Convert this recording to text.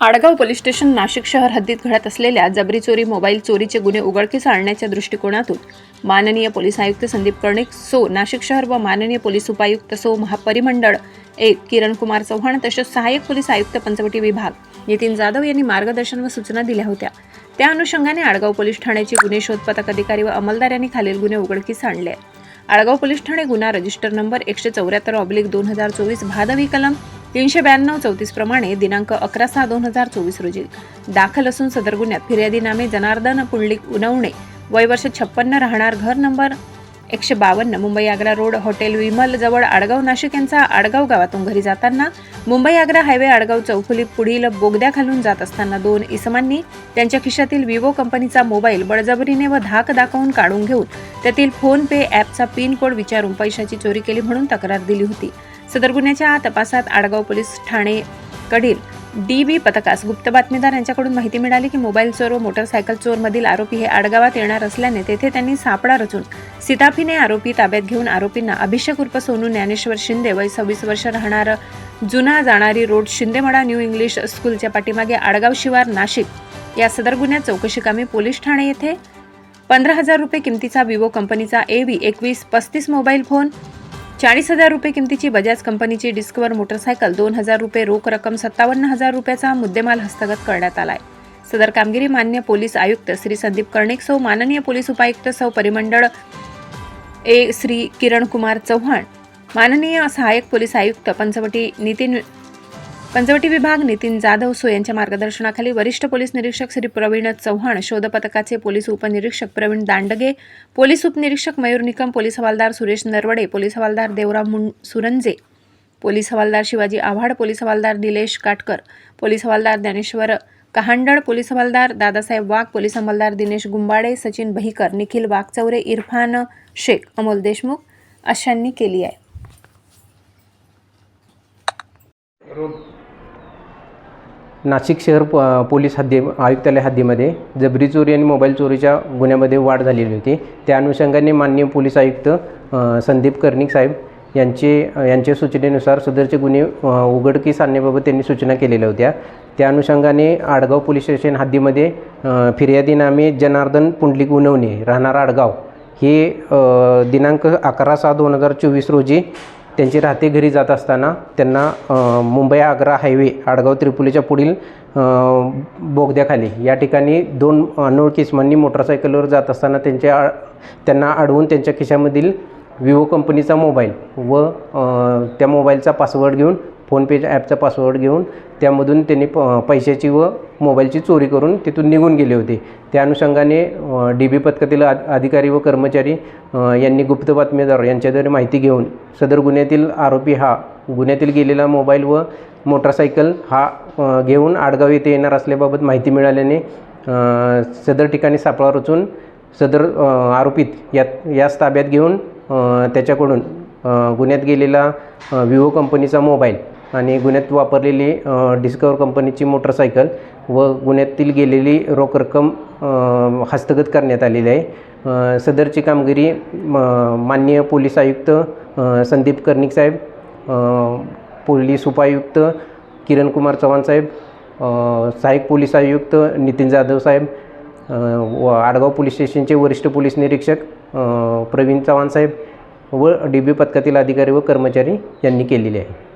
Adgaon police station Nashik शहर हद्दीत घडत असलेल्या जबरी चोरी मोबाईल चोरीचे गुन्हे उघडकीस आणण्याच्या दृष्टिकोनातून माननीय पोलीस आयुक्त संदीप कर्णिक सो नाशिक शहर व माननीय पोलीस उपायुक्त सो महापरिमंडळ एक किरण कुमार चव्हाण तसेच सहाय्यक पोलीस आयुक्त पंचवटी विभाग नितीन जाधव यांनी मार्गदर्शन व सूचना दिल्या होत्या. त्या अनुषंगाने आडगाव पोलीस ठाण्याचे गुन्हे शोध पथक अधिकारी व अंमलदार यांनी खालील गुन्हे उघडकीस आणले. आडगाव पोलीस ठाणे गुन्हा रजिस्टर नंबर एकशे चौऱ्याहत्तर ऑब्लिक दोन हजार चोवीस भादवी कलम तीनशे ब्याण्णव चौतीस प्रमाणे दिनांक अकरा सहा दोन हजार चोवीस रोजी दाखल असून सदर गुन्ह्यात फिर्यादी नामे जनार्दन पुंडलिक उनवणे वय वर्ष छप्पन्न राहणार घर नंबर एकशे बावन्न मुंबई आग्रा रोड हॉटेल विमल जवळ आडगाव नाशिक यांचा आडगाव गावातून घरी जाताना मुंबई आग्रा हायवे आडगाव चौफुली पुढील बोगद्या खालून जात असताना दोन इसमांनी त्यांच्या खिशातील विवो कंपनीचा मोबाईल बळजबरीने व धाक दाखवून काढून घेऊन त्यातील फोन पे ॲपचा पिन कोड विचारून पैशाची चोरी केली म्हणून तक्रार दिली होती. सदर गुन्ह्याच्या तपासात आडगाव पोलीस ठाणे कडील डी बी पथकास गुप्त बातमीदार यांच्याकडून माहिती मिळाली की मोबाईल चोर व मोटरसायकल चोर मधील आरोपी हे आडगावात येणार असल्याने तेथे त्यांनी सापळा रचून सिताफीने आरोपी ताब्यात घेऊन आरोपींना अभिषेक उर्फ सोनू ज्ञानेश्वर शिंदे वय सव्वीस वर्ष राहणार जुना जाणारी रोड शिंदेमडा न्यू इंग्लिश स्कूलच्या पाठीमागे आडगाव शिवार नाशिक. या सदर गुन्ह्यात चौकशी कामी पोलीस ठाणे येथे. पंधरा हजार रुपये किमतीचा विवो कंपनीचा ए व्ही एकवीस पस्तीस मोबाईल फोन चाळीस हजार रुपये किमतीची बजाज कंपनीची डिस्कवर मोटरसायकल दोन हजार रुपये रोख रक्कम सत्तावन्न हजार रुपयाचा मुद्देमाल हस्तगत करण्यात आलाय. सदर कामगिरी मान्य पोलीस आयुक्त श्री संदीप कर्णिक सौ माननीय पोलीस उपायुक्त सौ परिमंडळ ए श्री किरण कुमार चव्हाण माननीय सहाय्यक पोलीस आयुक्त पंचवटी नितीन पंचवटी विभाग नितीन जाधव सो यांच्या मार्गदर्शनाखाली वरिष्ठ पोलीस निरीक्षक श्री प्रवीण चव्हाण शोधपथकाचे पोलीस उपनिरीक्षक प्रवीण दांडगे पोलीस उपनिरीक्षक मयूर निकम पोलीस हवालदार सुरेश नरवडे पोलीस हवालदार देवराम मुं सुरंजे पोलीस हवालदार शिवाजी आव्हाड पोलीस हवालदार निलेश काटकर पोलीस हवालदार ज्ञानेश्वर कहांडळ पोलीस हवालदार दादासाहेब वाघ पोलीस हवालदार दिनेश गुंबाडे सचिन बहिकर निखिल वाघचौरे इरफान शेख अमोल देशमुख अशांनी केली आहे. नाशिक शहर प पोलीस हद्दी आयुक्तालय हद्दीमध्ये जबरी चोरी आणि मोबाईल चोरीच्या गुन्ह्यामध्ये वाढ झालेली होती त्या अनुषंगाने माननीय पोलीस आयुक्त संदीप कर्णिक साहेब यांचे यांच्या सूचनेनुसार सदरचे गुन्हे उघडकीस आणण्याबाबत त्यांनी सूचना केलेल्या होत्या. त्या अनुषंगाने आडगाव पोलीस स्टेशन हद्दीमध्ये फिर्यादीनामे जनार्दन पुंडलिक उनवणे राहणार आडगाव हे दिनांक अकरा सहा दोन हजार चोवीस रोजी त्यांचे राहते घरी जात असताना त्यांना मुंबई आग्रा हायवे आडगाव त्रिपुलीच्या पुढील बोगद्याखाली या ठिकाणी दोन अनोळखी इसमांनी मोटरसायकलवर जात असताना त्यांच्या आ- त्यांना अडवून त्यांच्या खिशामधील विवो कंपनीचा मोबाईल व त्या मोबाईलचा पासवर्ड घेऊन फोनपे ॲपचा पासवर्ड घेऊन त्यामधून त्यांनी प पैशाची व मोबाईलची चोरी करून तिथून निघून गेले होते. त्या अनुषंगाने डी बी पथकातील आ अधिकारी व कर्मचारी यांनी गुप्त बातमीदार यांच्याद्वारे माहिती घेऊन सदर गुन्ह्यातील आरोपी हा गुन्ह्यातील गेलेला मोबाईल व मोटरसायकल हा घेऊन आडगाव येथे येणार असल्याबाबत माहिती मिळाल्याने सदर ठिकाणी सापळा रचून सदर आरोपित आरोपीत यात याच ताब्यात घेऊन त्याच्याकडून गुन्ह्यात गेलेला विवो कंपनीचा मोबाईल आणि गुन्ह्यात वापरलेली डिस्कवर कंपनीची मोटरसायकल व गुन्ह्यातील गेलेली रोख रक्कम हस्तगत करण्यात आलेली आहे. सदरची कामगिरी म, माननीय पोलीस आयुक्त संदीप कर्णिक साहेब पोलीस उपायुक्त किरण कुमार चव्हाण साहेब सहाय्यक पोलीस आयुक्त नितीन जाधव साहेब व आडगाव पोलीस स्टेशनचे वरिष्ठ पोलीस निरीक्षक प्रवीण चव्हाण साहेब व डी बी पथकातील अधिकारी व कर्मचारी यांनी केलेले आहे.